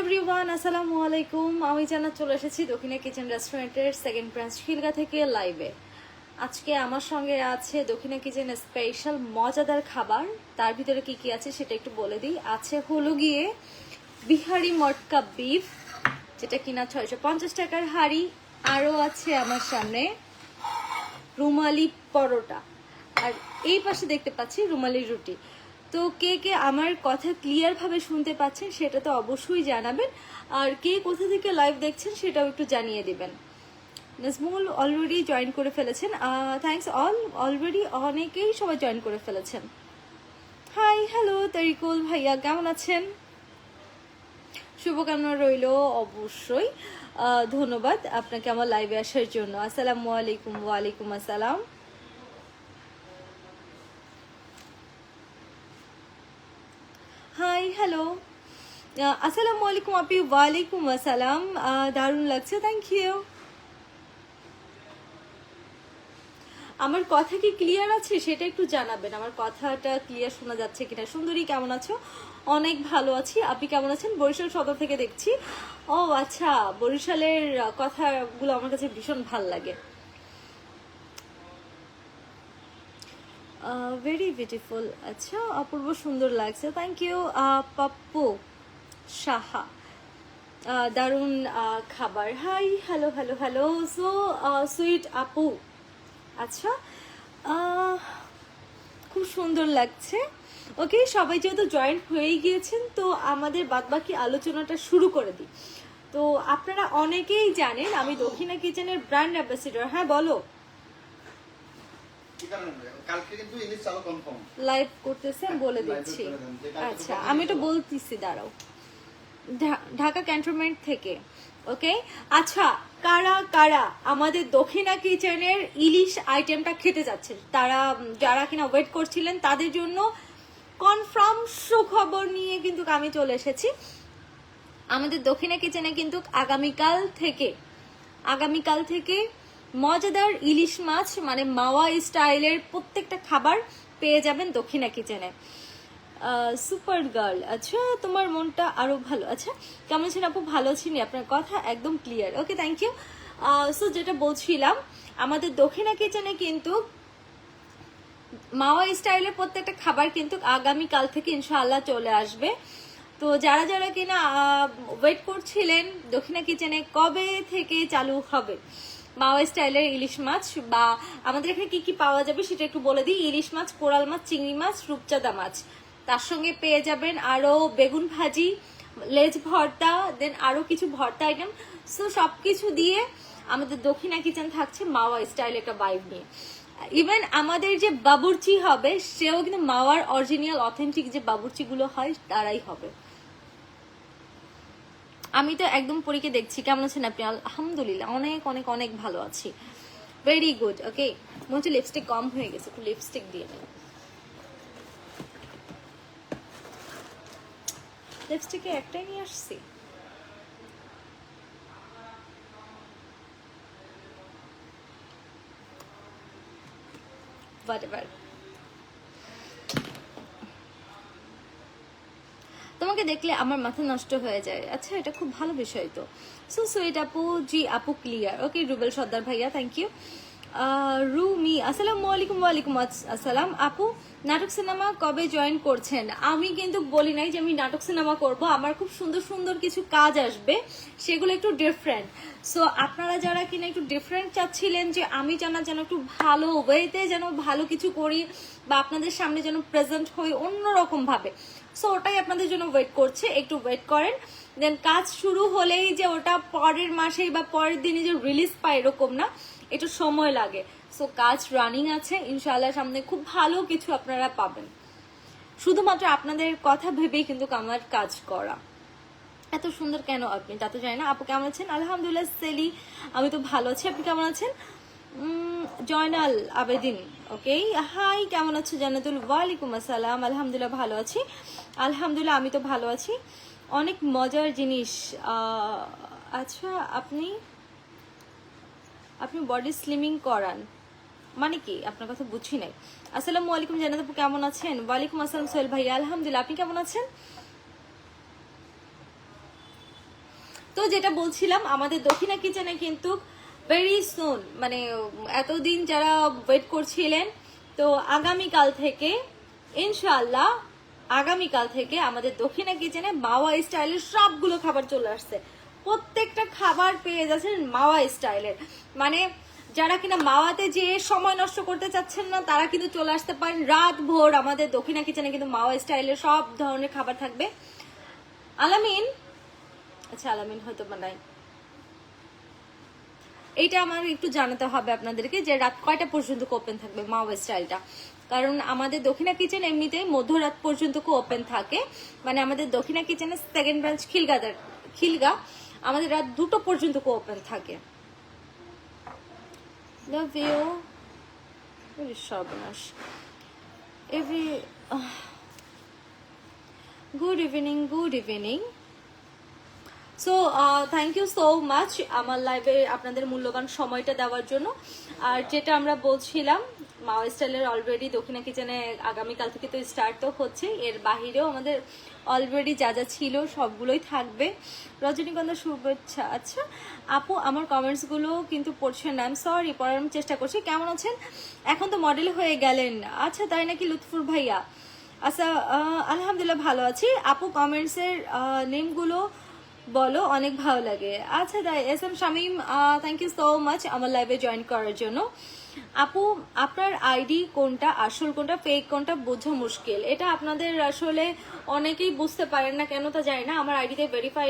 Everyone আসসালামু আলাইকুম। আমি জানা চলে এসেছি দক্ষিণা কিচেন রেস্টুরেন্টের সেকেন্ড ব্রাঞ্চ খিলগা থেকে লাইভে আজকে আমার সঙ্গে আছে দক্ষিণা কিচেন স্পেশাল মজাদার খাবার। তার ভিতরে কি কি আছে সেটা একটু বলে দিই। আছে হলো গিয়ে বিহারি মটকা বিফ যেটা কিনা ছয়শো পঞ্চাশ টাকার হাড়ি। আরও আছে আমার সামনে রুমালি পরোটা। আর এই পাশে দেখতে পাচ্ছি রুমালি রুটি। তো কে কে আমার কথা ক্লিয়ার ভাবে শুনতে পাচ্ছেন সেটা তো অবশ্যই জানাবেন। আর কে কোথা থেকে লাইভ দেখছেন সেটাও একটু জানিয়ে দিবেন। নাজমুল অলরেডি জয়েন করে ফেলেছেন। থ্যাঙ্কস অল অলরেডি অনেকেই সবাই জয়েন করে ফেলেছেন। হাই হ্যালো তরিকুল ভাইয়া, কেমন আছেন? শুভকামনা রইল অবশ্যই। ধন্যবাদ আপনাকে আমার লাইভে আসার জন্য। আসসালামু আলাইকুম, ওয়ালাইকুম আসসালাম হাই হ্যালো আসসালামু আলাইকুম আপনি ওয়ালাইকুম আসসালাম দারুণ লাগছে থ্যাংক ইউ আমার কথা কি ক্লিয়ার আছে? সেটা একটু জানাবেন। আমার কথাটা ক্লিয়ার শোনা যাচ্ছে কিনা? সুন্দরী, কেমন আছো? অনেক ভালো আছি। আপনি কেমন আছেন? বরিশাল সদর থেকে দেখছি। ও আচ্ছা। বরিশালের কথাগুলো আমার কাছে ভীষণ ভালো লাগে। ভেরি বিউটিফুল আচ্ছা অপূর্ব সুন্দর লাগছে। Thank you Pappu Saha. দারুণ খাবার। Hi hello hello hello so sweet আপু। আচ্ছা খুব সুন্দর লাগছে। ওকে সবাই যেহেতু জয়েন্ট হয়ে গিয়েছেন, তো আমাদের বাদবাকি আলোচনাটা শুরু করে দিই। তো আপনারা অনেকেই জানেন, আমি দক্ষিণা কিচেনের ব্র্যান্ড অ্যাম্বাসিডর হ্যাঁ বলো? কালকে কিন্তু ইলিশ চালু কনফার্ম লাইভ করতেছেন বলে দিচ্ছি। আচ্ছা আমি তো বলতেছি দাঁড়াও। ঢাকা ক্যান্টনমেন্ট থেকে ওকে আচ্ছা কারা কারা আমাদের দক্ষিণা কিচেনের ইলিশ আইটেমটা খেতে যাচ্ছে? তারা যারা কিনা ওয়েট করছিলেন তাদের জন্য কনফার্ম সুখবর নিয়ে কিন্তু আমি চলে এসেছি। আমাদের দক্ষিণা কিচেনে কিন্তু আগামীকাল থেকে আগামীকাল থেকে মজাদার ইলিশ মাছ মানে মাওয়া স্টাইলের প্রত্যেকটা খাবার পেয়ে যাবেন দক্ষিণা কিচেনে। সুপার গার্ল আচ্ছা তোমার মনটা আরও ভালো। আচ্ছা কেমন আছেন আপু? ভালো আছেন আপনার কথা একদম clear okay thank you so যেটা বলছিলাম, আমাদের দক্ষিণা কিচেনে কিন্তু মাওয়া স্টাইলের প্রত্যেকটা খাবার কিন্তু আগামীকাল থেকে ইনশাআল্লাহ চলে আসবে। তো যারা যারা কিনা ওয়েট করছিলেন দক্ষিণা কিচেনে কবে থেকে চালু হবে? মাওয়া স্টাইলের ইলিশ মাছ বা আমাদের এখানে কি কি পাওয়া যাবে সেটা একটু বলে দিই। ইলিশ মাছ, কোরাল মাছ, চিংড়ি মাছ, রূপচাঁদা মাছ। তার সঙ্গে পেয়ে যাবেন আরও বেগুন ভাজি, লেজ ভর্তা, দেন আরও কিছু ভর্তা আইটেম সো সবকিছু দিয়ে আমাদের দক্ষিণা কিচেন থাকছে মাওয়া স্টাইল একটা বাইব নিয়ে। ইভেন আমাদের যে বাবুর্চি হবে, সেও কিন্তু মাওয়ার অরিজিনাল অথেন্টিক যে বাবুর্চি গুলো হয়, তারাই হবে। আমি তো একদম পরীকে দেখছি, কেমন আছেন আপনি? আলহামদুলিল্লাহ, অনেক অনেক অনেক ভালো আছি। ভেরি গুড ওকে মনে হচ্ছে লিপস্টিক কম হয়ে গেছে, একটু লিপস্টিক দিয়ে নেই লিপস্টিকে একটাই নিয়ে আসছি। Whatever. তোমাকে দেখলে আমার মাথা নষ্ট হয়ে যায়। আচ্ছা এটা খুব ভালো বিষয় তো। সো সুইট আপু, জি আপু ক্লিয়ার ওকে রুবেল সর্দার ভাইয়া থ্যাংক ইউ রুমি, আসসালামু আলাইকুম, ওয়ালাইকুম আস- আসসালাম। আপু, নাটক সিনেমা কবে জয়েন করছেন? আমি কিন্তু বলি নাই যে আমি নাটক সিনেমা করব। আমার খুব সুন্দর সুন্দর কিছু কাজ আসবে, সেগুলো একটু ডিফারেন্ট সো আপনারা যারা কিনা একটু ডিফারেন্ট চাচ্ছিলেন যে আমি যেন যেন একটু ভালো ওয়েতে যেন ভালো কিছু করি, বা আপনাদের সামনে যেন প্রেজেন্ট হই অন্যরকমভাবে ভাবে সো ওটাই আপনাদের জন্য ওয়েট করছে, একটু ওয়েট করেন। দেন কাজ শুরু হলেই যে ওটা পরের মাসেই বা পরের দিনে যে রিলিজ পায় এরকম না, একটু সময় লাগে। সো কাজ রানিং আছে, ইনশাআল্লাহ সামনে খুব ভালো কিছু আপনারা পাবেন। শুধুমাত্র আপনাদের কথা ভেবেই কিন্তু আমার কাজ করা। এত সুন্দর কেন আপনি? তা তো জানি না। আপু কেমন আছেন? আলহামদুলিল্লাহ সেলি আমি তো ভালো আছি। আপনি কেমন আছেন? জয়নাল আবেদিন ওকে হাই কেমন আছো জান্নাতুল? ওয়ালাইকুম আসসালাম। আলহামদুলিল্লাহ ভালো আছি। আলহামদুলিল্লাহ, আমি তো ভালো আছি। অনেক মজার জিনিস আচ্ছা আপনি আপনি বডি স্লিমিং করান। মানে কি? আপনার কথা বুঝি নাই। আসসালামু আলাইকুম জানাত আপু, কেমন আছেন? ওয়ালাইকুম আসসালাম সোহেল ভাই আলহামদুলিল্লাহ, আপনি কেমন আছেন? তো যেটা বলছিলাম, আমাদের দক্ষিণা কিচেনে কিন্তু ভেরি সুন মানে এতদিন যারা ওয়েট করছিলেন, তো আগামীকাল থেকে, ইনশাআল্লাহ, আগামীকাল থেকে আমাদের দক্ষিণা কিচেনে মাওয়া স্টাইলের সবগুলো খাবার চলে আসছে। প্রত্যেকটা খাবার পেয়ে যাচ্ছেন মাওয়া স্টাইলের মানে যারা কিনা মাওয়াতে যে সময় নষ্ট করতে চাচ্ছেন না, তারা কিন্তু চলে আসতে পারেন। রাত ভোর আমাদের দক্ষিণা কিচেনে কিন্তু মাওয়া স্টাইলের সব ধরনের খাবার থাকবে। আলামিন আচ্ছা আলামিন হয়তো বা নাই এইটা আমার একটু জানাতে হবে আপনাদেরকে যে রাত কয়টা পর্যন্ত ওপেন থাকবে মাওয়া স্টাইলটা? কারণ আমাদের দক্ষিণা কিচেন এমনিতেই মধ্যরাত পর্যন্ত ওপেন থাকে। মানে আমাদের দক্ষিণা কিচেনের সেকেন্ড ব্রাঞ্চ খিলগাদার খিলগা আমাদের রাত দুটো পর্যন্ত ওপেন থাকে। সর্বনাশ। Every good evening good evening so thank you so much আমার লাইভে আপনাদের মূল্যবান সময়টা দেওয়ার জন্য। আর যেটা আমরা বলছিলাম মাও স্টাইলের অলরেডি দক্ষিণা কিচেনে আগামীকাল থেকে তো স্টার্ট তো হচ্ছে। এর বাহিরেও আমাদের অলরেডি যা যা ছিল সবগুলোই থাকবে। রজনীগন্ধা, শুভেচ্ছা। আচ্ছা আপু, আমার কমেন্টসগুলো কিন্তু পড়ছেন না। আমি সরি পড়ার আমি চেষ্টা করছি। কেমন আছেন? এখন তো মডেল হয়ে গেলেন। আচ্ছা তাই নাকি লুৎফুর ভাইয়া? আচ্ছা আলহামদুলিল্লাহ ভালো আছি। আপু কমেন্টসের নেমগুলো বলো, অনেক ভালো লাগে। আচ্ছা তাই S M Shamim thank you so much আমার লাইভে জয়েন করার জন্য। আপু, আপনার আইডি কোনটা, আসল কোনটা ফেক কোনটা বোঝা মুশকিল। এটা আপনাদের আসলে অনেকেই বুঝতে পারেন না, কেন তা জানি না। আমার আইডিতে ভেরিফাই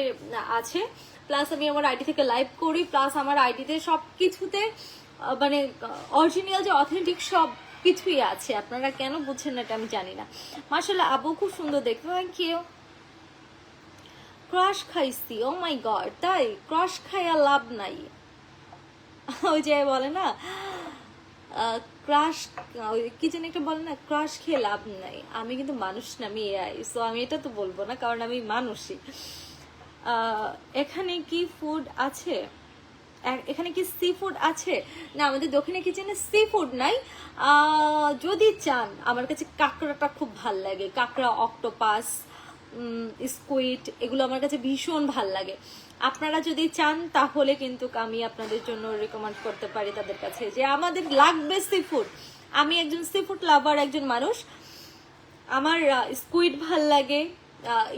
আছে। প্লাস আমি আমার আইডি থেকে লাইভ করি প্লাস আমার আইডিতে সব কিছুতে মানে অরিজিনাল যে অথেন্টিক সব কিছুই আছে। আপনারা কেন বুঝছেন না এটা আমি জানি না। মার্শাল্লাহ আবু খুব সুন্দর দেখতে। থ্যাংক ইউ ক্রাশ খাইছি ও মাই গড তাই ক্রাশ খাইয়া লাভ নাই। ওই যে বলে না ক্রাশ কি যেন একটা বলে না, ক্রাশ খেয়ে লাভ নাই। আমি কিন্তু মানুষ না, আমি এআই সো আমি এটা তো বলব না, কারণ আমি মানুষই। এখানে কি ফুড আছে? এখানে কি সি ফুড আছে? না, আমাদের দক্ষিণে কিচেনে সি ফুড নাই। যদি চান, আমার কাছে কাঁকড়াটা খুব ভালো লাগে, কাঁকড়া অক্টোপাস স্কুইড এগুলো আমার কাছে ভীষণ ভালো লাগে। আপনারা যদি চান, তাহলে কিন্তু আমি আপনাদের জন্য রেকমেন্ড করতে পারি তাদের কাছে যে আমাদের লাগবে সি ফুড আমি একজন সি ফুড লাভার একজন মানুষ। আমার স্কুইড ভালো লাগে।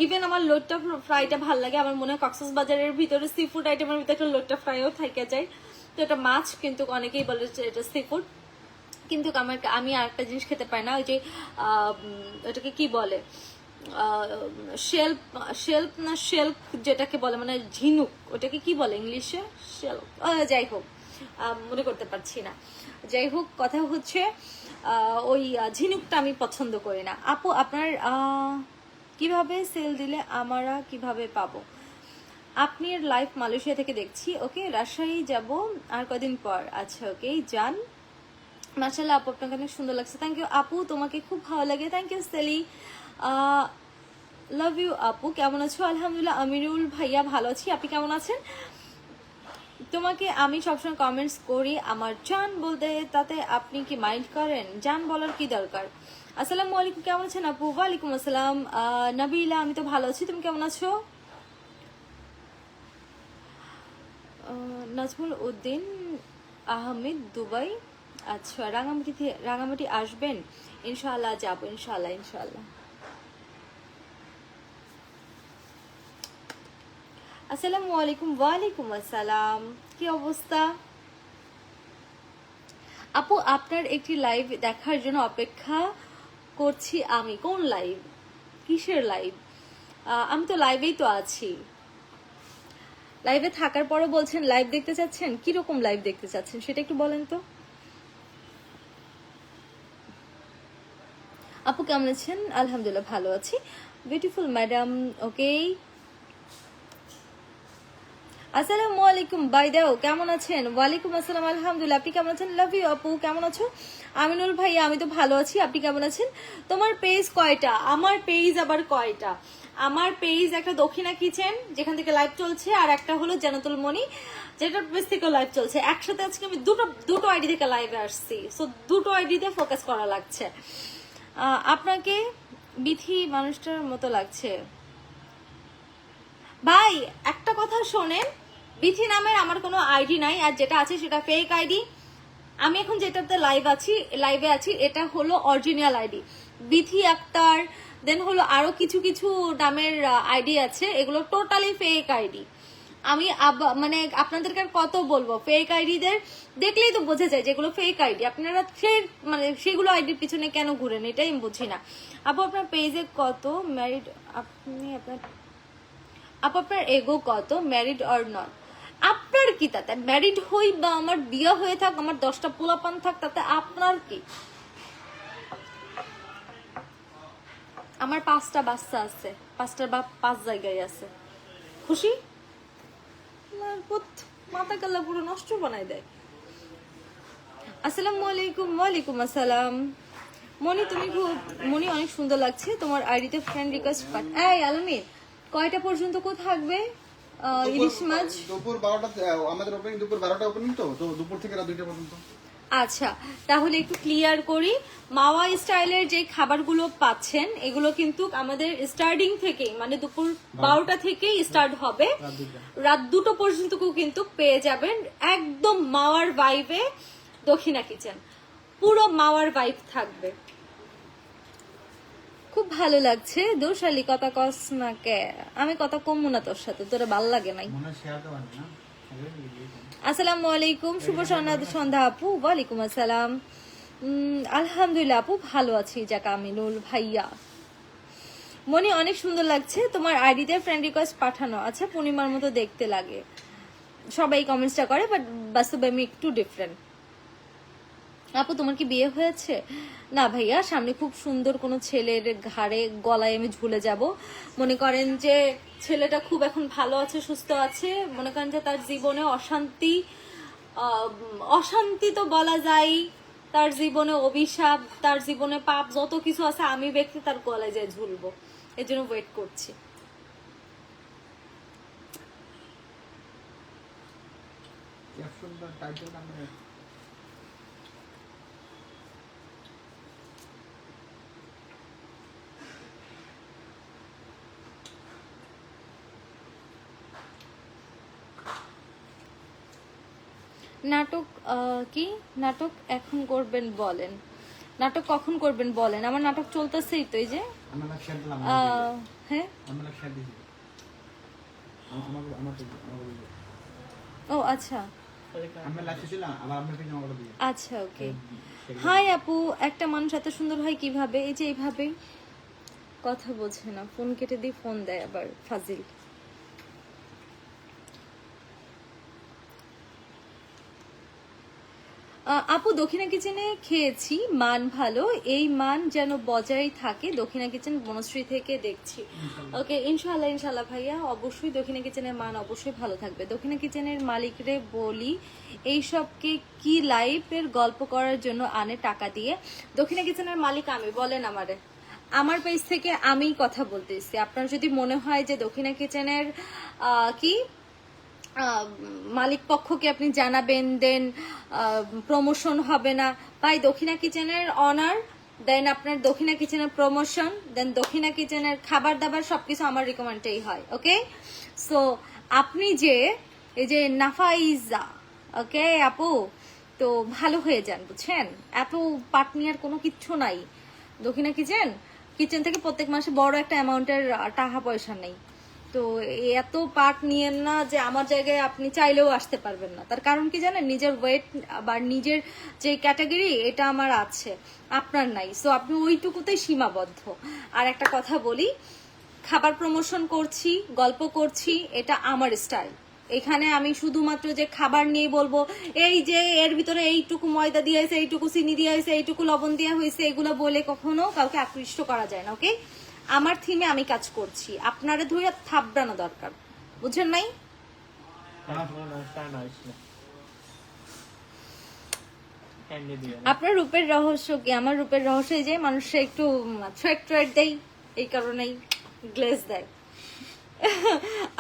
ইভেন আমার লোটটা ফ্রাইটা ভালো লাগে। আমার মনে হয় কক্সেস বাজারের ভিতরে সি ফুড আইটেমের ভিতরে একটা লোটটা ফ্রাইও থেকে যায়। তো এটা মাছ, কিন্তু অনেকেই বলে এটা সি ফুড কিন্তু আমার আমি আরেকটা জিনিস খেতে পারি না, ওই যে ওটাকে কি বলে? শেল্প শেল্প না শেল্প যেটাকে বলে মানে ঝিনুক, ওটাকে কি বলে ইংলিশে? শেল্প যাই হোক মনে করতে পারছি না। যাই হোক, কথা হচ্ছে ওই ঝিনুকটা আমি পছন্দ করি না। আপু, আপনার কীভাবে সেল দিলে আমরা কীভাবে পাবো? আপনি লাইভ মালয়েশিয়া থেকে দেখছি ওকে রাজশাহী যাব আর কদিন পর। আচ্ছা ওকে যান। মার্শাল্লাহ আপু, আপনাকে অনেক সুন্দর লাগছে। থ্যাংক ইউ আপু, তোমাকে খুব ভালো লাগে। Thank you Seli love you আপু, কেমন আছো? আলহামদুলিল্লাহ, আমিরুল ভাইয়া ভালো আছি। আপনি কেমন আছেন? তোমাকে আমি সবসময় কমেন্টস করি আমার জান বলতে, তাতে আপনি কি মাইন্ড করেন? জান বলার কি দরকার? আসসালামু আলাইকুম, কেমন আছেন আপু? ওয়ালাইকুম আসসালাম। নাবিলা, আমি তো ভালো আছি। তুমি কেমন আছো? নাজমুল উদ্দিন আহমেদ, দুবাই। আচ্ছা রাঙামাটি রাঙামাটি আসবেন? ইনশাআল্লাহ যাব, ইনশাআল্লাহ ইনশাআল্লাহ। আসসালামু আলাইকুম, ওয়ালাইকুম আসসালাম। কি অবস্থা? আপু, আপনার একটি লাইভ দেখার জন্য অপেক্ষা করছি আমি। কোন লাইভ কিসের লাইভ আমি তো লাইভেই তো আছি। লাইভে থাকার পরও বলছেন লাইভ দেখতে চাচ্ছেন? কীরকম লাইভ দেখতে চাচ্ছেন, সেটা একটু বলেন তো। আপু, কেমন আছেন? আলহামদুলিল্লাহ, ভালো আছি। বিউটিফুল ম্যাডাম ওকে আসসালামু আলাইকুম বাইদাও কেমন আছেন? ওয়ালাইকুম আসসালাম, আলহামদুলিল্লাহ। আপনি কেমন আছেন? লাভ ইউ আপু, কেমন আছো? আমিনুল ভাই, আমি তো ভালো আছি। আপনি কেমন আছেন? তোমার পেজ কয়টা? আমার পেজ আবার কয়টা? আমার পেজ একটা দক্ষিণা কিচেন যেখান থেকে লাইভ চলছে, আর একটা হলো জানাতুল মনি যেটা পেজ থেকে লাইভ চলছে। একসাথে আজকে আমি দুটো দুটো আইডি থেকে লাইভে আসছি। সো দুটো আইডিতে ফোকাস করা লাগছে। আপনাকে বিথি মানুষটার মতো লাগছে। ভাই, একটা কথা শোনেন বিথি নামের আমার কোনো আইডি নাই, আর যেটা আছে সেটা ফেক আইডি আমি এখন যেটাতে লাইভ আছি লাইভে আছি, এটা হলো original ID Bithi Akter then হলো আরও কিছু কিছু নামের আইডি আছে, এগুলো টোটালি ফেক আইডি আমি মানে আপনাদেরকে আর কত বলব ফেক আইডিদের দেখলেই তো বোঝা যায় যেগুলো ফেক আইডি আপনারা ফের মানে সেগুলো আইডির পিছনে কেন ঘুরেন, এটাই আমি বুঝি না। আপু, আপনার পেজে কত ম্যারিড আপনি আপনার আপু আপনার এগো কত? ম্যারিড অর নট আপনার কি তাতে? ম্যারিড হই বা আমার বিয়ে হয়ে থাক, আমার দশটা পোলাপান থাক, তাতে আপনার কি? আমার পাঁচটা বাচ্চা আছে, পাঁচটার বাপ পাঁচ জায়গায় আছে। খুশি? মাথা কাল্লা পুরো নষ্ট বানাই দেয়। আসসালামু আলাইকুম, ওয়ালাইকুম আসসালাম। মনি তুমি খুব মনি অনেক সুন্দর লাগছে, তোমার আইডিতে ফ্রেন্ড রিকোয়েস্ট পাঠ এই, আলমী কয়টা পর্যন্ত কো থাকবে? ইলিশ মাছ? দুপুর বারোটা আমাদের ওপেনিং দুপুর বারোটা ওপেনিং তো? তো দুপুর থেকে রাত দুইটা পর্যন্ত। আচ্ছা তাহলে একটু ক্লিয়ার করি। মাওয়া স্টাইলের যে খাবারগুলো পাচ্ছেন এগুলো কিন্তু আমাদের স্টার্টিং থেকেই মানে দুপুর বারোটা। থেকেই স্টার্ট হবে। রাত দুটো পর্যন্ত কিন্তু পেয়ে যাবেন একদম মাওয়ার ভাইবে দক্ষিণা কিচেন পুরো মাওয়ার ভাইব থাকবে। খুব ভালো লাগছে। দোষালি কথা কস না কে। আমি কথা কমবো না তোর সাথে তোরা ভালো লাগে নাই। মনে আসসালামু আলাইকুম শুভ সন্ধ্যা সন্ধ্যা। আপু ওয়ালাইকুম আসসালাম। আলহামদুলিল্লাহ আপু ভালো আছি যাক আমিনুল ভাইয়া। মনে অনেক সুন্দর লাগছে তোমার আইডিতে ফ্রেন্ড রিকোয়েস্ট পাঠানো। আচ্ছা পূর্ণিমার মতো দেখতে লাগে। সবাই কমেন্টসটা করে বাট বাস্তবে আমি একটু ডিফারেন্ট আপু, তোমার কি বিয়ে হয়েছে? না ভাইয়া, সামনে খুব সুন্দর কোনো ছেলের ঘাড়ে, গলায় আমি ঝুলে যাব। মনে করেন যে ছেলেটা খুব এখন ভালো আছে, সুস্থ আছে। মনে করেন যে তার জীবনে অশান্তি অশান্তি তো বলা যায়। তার জীবনে অভিশাপ, তার জীবনে পাপ, যত কিছু আছে, আমি ব্যক্তি তার গলায় যায় ঝুলবো। এর জন্য ওয়েট করছি। নাটক কি? নাটক এখন করবেন বলেন। নাটক কখন করবেন বলেন? আমার নাটক চলতেছেই তো এই যে। হ্যাঁ? ও আচ্ছা। আচ্ছা ওকে। হাই আপু একটা মানুষ এত সুন্দর হয় কীভাবে? এই যে এইভাবে কথা বোঝে না ফোন কেটে দিয়ে ফোন দেয় আবার ফাজিল। আপু দক্ষিণা কিচেনে খেয়েছি মান ভালো। এই মান যেন বজায় থাকে দক্ষিণা কিচেন বনশ্রী থেকে দেখছি। ওকে ইনশাল্লাহ ইনশাল্লাহ ভাইয়া অবশ্যই দক্ষিণা কিচেনের মান অবশ্যই ভালো থাকবে। দক্ষিণা কিচেনের মালিকরে বলি এইসবকে কি লাইফের গল্প করার জন্য আনে টাকা দিয়ে? দক্ষিণা কিচেনের মালিক আমি বলেন আমারে। আমার পেজ থেকে আমি কথা বলতেছি। আপনার যদি মনে হয় যে দক্ষিণা কিচেনের কি? মালিক পক্ষকে আপনি জানাবেন, দেন প্রমোশন হবে না। ভাই, দক্ষিণা কিচেনের অনার দেন আপনার দক্ষিণা কিচেনের প্রমোশন দেন দক্ষিণা কিচেনের খাবার দাবার, সবকিছু আমার রিকমেন্ডেই হয় ওকে সো আপনি যে, এই যে নাফাইজা ওকে আপু? তো ভালো হয়ে যান, বুঝছেন? এত পাট নেওয়ার কোনো কিচ্ছু নাই। দক্ষিণা কিচেন কিচেন থেকে প্রত্যেক মাসে বড় একটা অ্যামাউন্টের টাকা পয়সা নেই। তো এত পার্ট নিয়েন না যে আমার জায়গায় আপনি চাইলেও আসতে পারবেন না। তার কারণ কি জানেন? নিজের ওয়েট বা নিজের যে ক্যাটাগরি এটা আমার আছে। আপনার নাই। সো আপনি ওইটুকুতেই সীমাবদ্ধ। আর একটা কথা বলি, খাবার প্রমোশন করছি, গল্প করছি, এটা আমার স্টাইল এখানে আমি শুধুমাত্র যে খাবার নিয়ে বলব, এই যে এর ভিতরে এইটুকু ময়দা দিয়ে হয়েছে এইটুকু চিনি দিয়ে হয়েছে এইটুকু লবণ দেওয়া হয়েছে এগুলো বলে কখনো কাউকে আকৃষ্ট করা যায় না ওকে আমার থিমে আমি কাজ করছি। আপনারা ধরে থাবড়ানো দরকার। বুঝেন নাই? আপনার রূপের রহস্য কি? আমার রূপের রহস্য যে, মানুষে একটু থ্রেট দেয়, এই কারণেই গ্লেজ দেয়।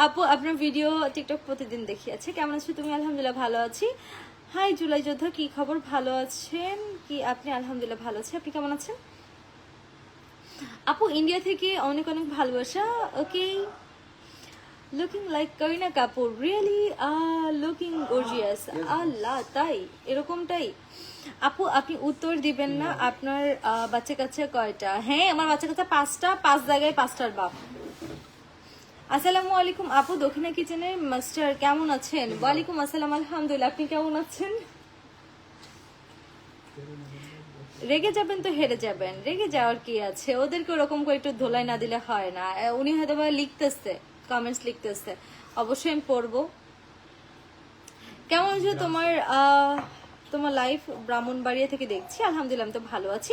আপু, আপনার ভিডিও টিকটক প্রতিদিন দেখি আছে? কেমন আছো তুমি? আলহামদুলিল্লাহ ভালো আছি। হাই জুলাই যোদ্ধা, কি খবর? ভালো আছেন? কি আপনি? আলহামদুলিল্লাহ ভালো আছি আপনি কেমন আছেন? আপু ইন্ডিয়া থেকে অনেক অনেক ভালোবাসা okay looking like Kareena Kapoor really looking gorgeous আল্লাহ তাই? এরকমটাই? আপু আপনি উত্তর দিবেন না আপনার আহ, বাচ্চা কাচ্চা কয়টা? হ্যাঁ আমার বাচ্চা কাচ্চা পাঁচটা পাঁচ জায়গায় পাঁচটার বাপ। আসসালামু আলাইকুম। আপু দক্ষিণা কিচেনের মাস্টার কেমন আছেন? ওয়ালাইকুম আসসালাম আলহামদুলিল্লাহ। আপনি কেমন আছেন? রেগে যাবেন তো হেরে যাবেন। রেগে যাওয়ার কি আছে? ওদেরকে ওরকম করে একটু ধোলাই না দিলে হয় না। উনি হয়তো বা লিখতেছে কমেন্টস লিখতেছে। অবশ্যই আমি পড়ব। কেমন আছে তোমার তোমার লাইফ ব্রাহ্মণবাড়িয়া থেকে দেখছি? আলহামদুলিল্লাহ, আমি তো ভালো আছি।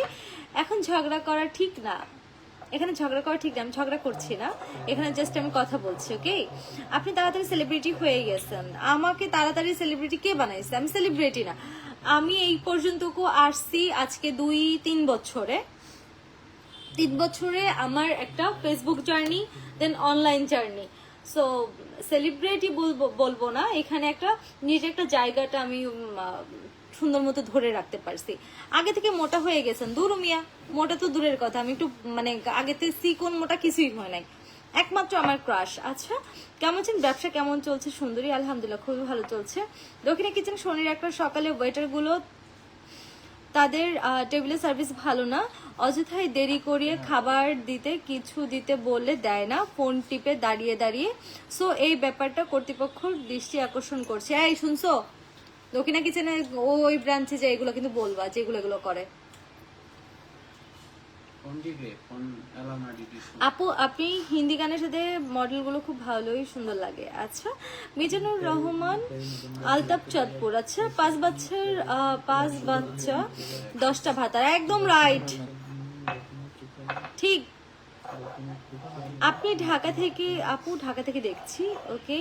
এখন ঝগড়া করা ঠিক না। এখানে ঝগড়া করা ঠিক না, আমি ঝগড়া করছি না। এখানে জাস্ট আমি কথা বলছি ওকে আপনি তাড়াতাড়ি সেলিব্রিটি হয়ে গেছেন। আমাকে তাড়াতাড়ি সেলিব্রিটি কে বানাইছে? আমি সেলিব্রিটি না। আমি এই পর্যন্তকু আসছি আজকে দুই, তিন বছরে। তিন বছরে আমার একটা Facebook journey then online journey so celebrity বলব বলব না, এখানে একটা নিজের একটা জায়গাটা আমি সুন্দর মতো ধরে রাখতে পারছি। আগে থেকে মোটা হয়ে গেছেন। দূর মিয়া, মোটা তো দূরের কথা। আমি একটু মানে আগে আগেতে সিকোন মোটা কিছুই হয় নাই। একমাত্র আমার ক্রাশ আচ্ছা কেমন আছেন? ব্যবসা কেমন চলছে? সুন্দরী আলহামদুলিল্লাহ খুবই ভালো চলছে। দক্ষিণে কিচেন শনির একটা সকালে ওয়েটারগুলো তাদের আহ, টেবিলে সার্ভিস ভালো না। অযথাই দেরি করিয়ে খাবার দিতে কিছু দিতে বললে দেয় না। ফোন টিপে দাঁড়িয়ে দাঁড়িয়ে। সো এই ব্যাপারটা কর্তৃপক্ষ দৃষ্টি আকর্ষণ করছে। এই শুনছো? দক্ষিণা কিচেনে ওই ব্রাঞ্চে যে এগুলো কিন্তু বলবা যেগুলো এগুলো করে ফোন দিবে ফোন অ্যালার্ম দিবি আপু আপনি হিন্দি গানের সাথে মডেলগুলো খুব ভালোই সুন্দর লাগে। আচ্ছা মিজানুর রহমান আলতাপ চাঁদপুর। আচ্ছা পাঁচ বাচ্চার পাঁচ বাচ্চা দশটা ভাতার একদম রাইট ঠিক। আপনি ঢাকা থেকে আপু ঢাকা থেকে দেখছি ওকে?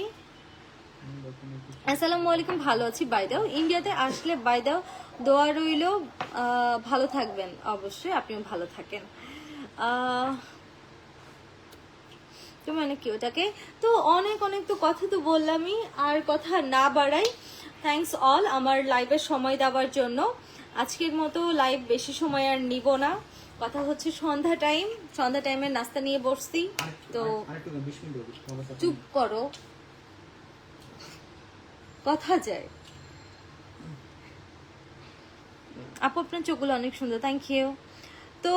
আসসালামু আলাইকুম ভালো আছি বাইদাও ইন্ডিয়াতে আসলে বাইদাও দোয়া রইল ভালো থাকবেন। অবশ্যই আপনিও ভালো থাকেন। অনেক কি ওটাকে? তো অনেক অনেক তো কথা তো বললামই আর কথা না বাড়াই থ্যাঙ্কস অল আমার লাইভে সময় দেওয়ার জন্য। আজকের মতো লাইভ বেশি সময় আর নিব না। কথা হচ্ছে সন্ধ্যা টাইম সন্ধ্যা টাইমে নাস্তা নিয়ে বসছি। তো চুপ করো। কথা যায়। আপু আপনার চোখগুলো অনেক সুন্দর থ্যাংক ইউ তো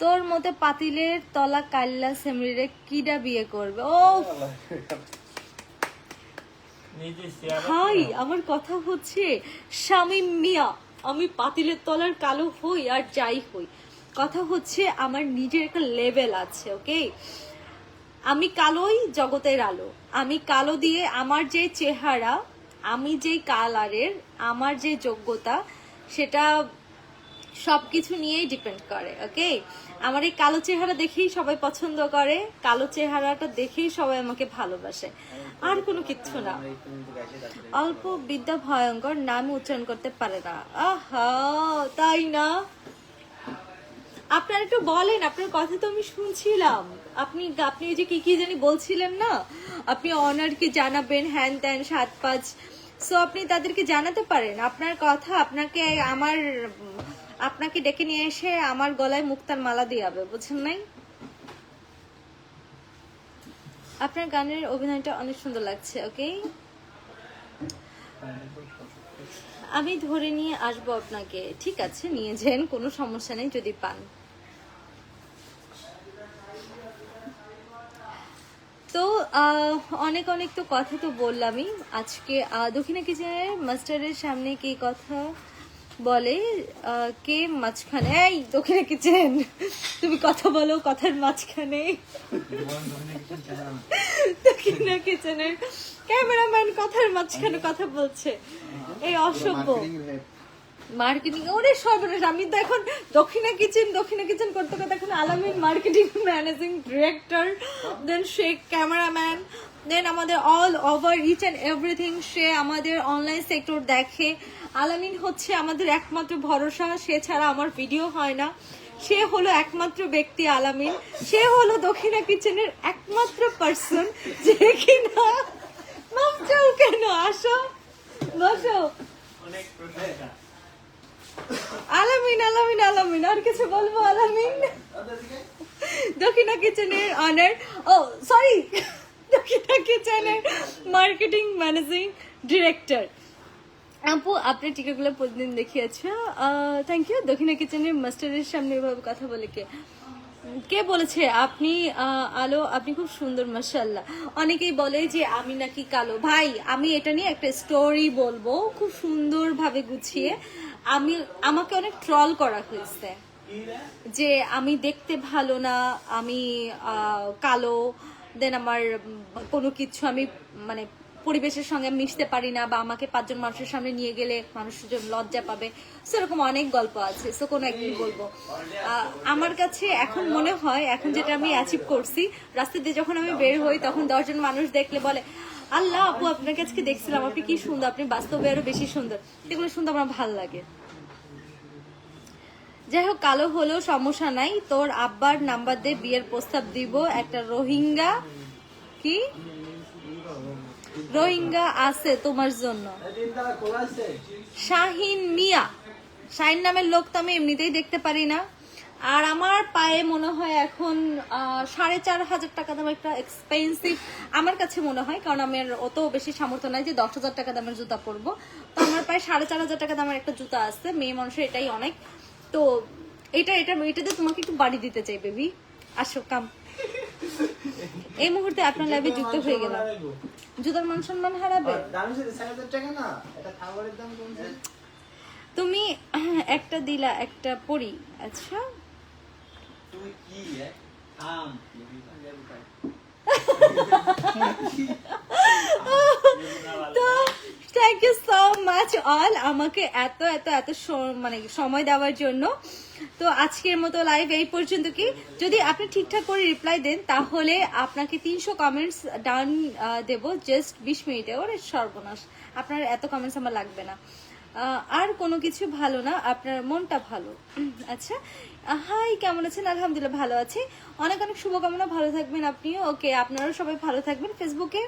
তোর মতে পাতিলের তলা কাল্লা সেমরিরে কিডা বিয়ে করবে? ও ভাই আমার কথা হচ্ছে স্বামী মিয়া আমি পাতিলের তলার কালো হই আর যাই হই। কথা হচ্ছে আমার নিজের একটা লেভেল আছে ওকে আমি কালোই জগতের আলো। আমি কালো দিয়ে আমার যে চেহারা আমি যে কালারের আমার যে যোগ্যতা সেটা সবকিছু নিয়েই ডিপেন্ড করে ওকে আমার এই কালো চেহারা দেখেই সবাই পছন্দ করে, কালো চেহারাটা দেখেই সবাই আমাকে ভালোবাসে। আর কোনো কিচ্ছু না। অল্প বিদ্যা ভয়ঙ্কর নাম উচ্চারণ করতে পারে না। আহা, তাই না? আপনার একটু বলেন, আপনার কথা তো আমি শুনছিলাম। আপনি আপনি ওই যে কি কি জানি বলছিলেন না? আপনি অনারকে জানাবেন, হ্যান ত্যান, সাত পাঁচ। সো আপনি তাদেরকে জানাতে পারেন। আপনার কথা, আপনাকে আমার আপনাকে ডেকে নিয়ে এসে আমার গলায় মুক্তার মালা দিয়ে যাবে বুঝছেন নাই? আপনার গানের অভিনয়টা অনেক সুন্দর লাগছে, ওকে? আমি ধরে নিয়ে আসব আপনাকে। ঠিক আছে, নিয়ে যান, কোনো সমস্যা নেই যদি পান। তো অনেক অনেক তো কথা তো বললামই। আজকে দক্ষিণা কিচেনের মাস্টারের সামনে কে কথা? বলে কে মাঝখানে? এই দক্ষিণা কিচেন তুমি কথা বলো, কথার মাঝখানে। দক্ষিণা কিচেনের ক্যামেরাম্যান কথার মাঝখানে কথা বলছে। এই অসভ্য। মার্কেটিং, ওরে সর্বনাশ, আমি তো এখন দক্ষিণা কিচেন দক্ষিণা কিচেন করতে করতে এখন Alamin marketing managing director, then Sheikh cameraman. Then আমাদের all over each and everything সে আমাদের অনলাইন সেক্টর দেখে। আলামিন হচ্ছে আমাদের একমাত্র ভরসা, সে ছাড়া আমার ভিডিও হয় না। সে হলো একমাত্র ব্যক্তি আলামিন। সে হলো দক্ষিণা কিচেনের একমাত্র পার্সন যে কিনা নামচাও কেন? আসো, বসো। আলামিন আলামিন আলামিন, আর কিছু বলব আলামিন? দক্ষিণা কিচেনের অনার ও সরি দক্ষিণা কিচেনের মার্কেটিং ম্যানেজিং ডিরেক্টর আপু, আপনার টিকাগুলো প্রতিদিন দেখিয়েছে। থ্যাংক ইউ দক্ষিণা কিচেনের মাস্টারের সামনে এভাবে কথা বলে কে? কে বলেছে, আপনি আলো, আপনি খুব সুন্দর মাসাল্লাহ অনেকেই বলে যে, আমি নাকি কালো। ভাই, আমি এটা নিয়ে একটা স্টোরি বলব, খুব সুন্দরভাবে গুছিয়ে। আমি, আমাকে অনেক ট্রল করা হয়েছে। যে, আমি দেখতে ভালো না, আমি কালো। দেন আমার কোনো কিছু আমি মানে পরিবেশের সঙ্গে মিশতে পারি না বা আমাকে পাঁচজন মানুষের সামনে নিয়ে গেলে মানুষজন লজ্জা পাবে। সেরকম অনেক গল্প আছে। সো কোনো একদিন বলব। আমার কাছে এখন মনে হয়, এখন যেটা আমি অ্যাচিভ করছি রাস্তা দিয়ে যখন আমি বের হই, তখন দশজন মানুষ দেখলে বলে, আল্লাহ আপু আপনার আজকে দেখছিলাম। আপনি কি সুন্দর, আপনি বাস্তবে আরও বেশি সুন্দর। এগুলো শুনতে আমার ভালো লাগে। যাই হোক কালো হলেও সমস্যা নাই। তোর আব্বার নাম্বার দিয়ে বিয়ের প্রস্তাব দিব। একটা রোহিঙ্গা কি? রোহিঙ্গা আছে তোমার জন্য। শাহিন মিয়া। শাহিন নামের লোক তো আমি এমনিতেই দেখতে পারি না। আর আমার পায়ে মনে হয় এখন সাড়ে চার হাজার টাকা দাম একটা এক্সপেন্সিভ আমার কাছে মনে হয়, কারণ আমার অত বেশি সামর্থ্য নাই যে দশ হাজার টাকা দামের জুতা পরবো। তো আমার পায়ে সাড়ে চার হাজার টাকা দামের একটা জুতা আছে। মেয়ে মানুষের এটাই অনেক। তো এটা এটা এটাতে তোমাকে একটু বাড়ি দিতে চাই বেবি আসো কাম এই মুহূর্তে আপনার লাইভে যুক্ত হয়ে গেলাম। জুতার মান সম্মান হারাবে? তুমি একটা দিলা একটা পড়ি আচ্ছা। তুমি কি তো thank you so much all আমাকে এত এত এত মানে সময় দেওয়ার জন্য। তো আজকের মতো লাইভ এই পর্যন্ত কি? যদি আপনি ঠিকঠাক করে রিপ্লাই দেন, তাহলে আপনাকে তিনশো কমেন্টস ডান দেব জাস্ট বিশ মিনিটে। ওর সর্বনাশ, আপনার এত কমেন্টস আমার লাগবে না। আর কোনো কিছু ভালো না, আপনার মনটা ভালো। আচ্ছা হাই কেমন আছেন? আলহামদুলিল্লাহ ভালো আছি। অনেক অনেক শুভকামনা, ভালো থাকবেন আপনিও। ওকে আপনারাও সবাই ভালো থাকবেন ফেসবুকে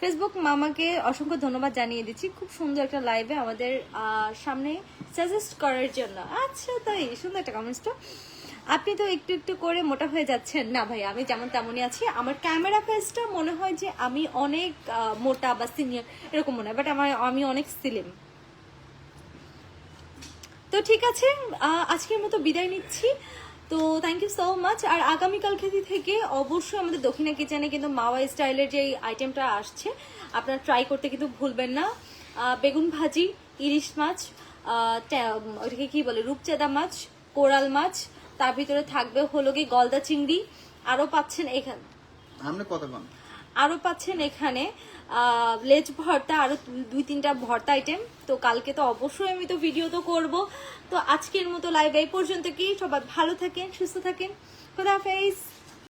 ফেসবুক মামাকে অসংখ্য ধন্যবাদ জানিয়ে দিচ্ছি। খুব সুন্দর একটা লাইভে আমাদের সামনে সাজেস্ট করার জন্য। আচ্ছা তাই? সুন্দর একটা কমেন্টসটা আপনি তো একটু একটু করে মোটা হয়ে যাচ্ছেন। না ভাই, আমি যেমন তেমনই আছি। আমার ক্যামেরা ফেসটা মনে হয় যে আমি অনেক মোটা বা সিনিয়র এরকম মনে হয়। বাট আমার, আমি অনেক সিলিম তো ঠিক আছে আজকের মতো বিদায় নিচ্ছি। তো থ্যাংক ইউ সো মাচ আর আগামীকাল খেতে থেকে অবশ্যই আমাদের দক্ষিণা কিচেনে কিন্তু মাওয়া স্টাইলের যে আইটেমটা আসছে আপনারা ট্রাই করতে কিন্তু ভুলবেন না। বেগুন ভাজি ইলিশ মাছ ওটাকে কি বলে রূপচাঁদা মাছ কোরাল মাছ তার ভিতরে থাকবে হলো গিয়ে গলদা চিংড়ি। আরও পাচ্ছেন এখানে আরও পাচ্ছেন এখানে লেজ ভর্তা আরও দুই তিনটা ভর্তা আইটেম তো কালকে তো অবশ্যই আমি তো ভিডিও তো করব। তো আজকের মতো লাইভ এই পর্যন্ত কি সবাই ভালো থাকেন, সুস্থ থাকেন। খোদা হাফেজ।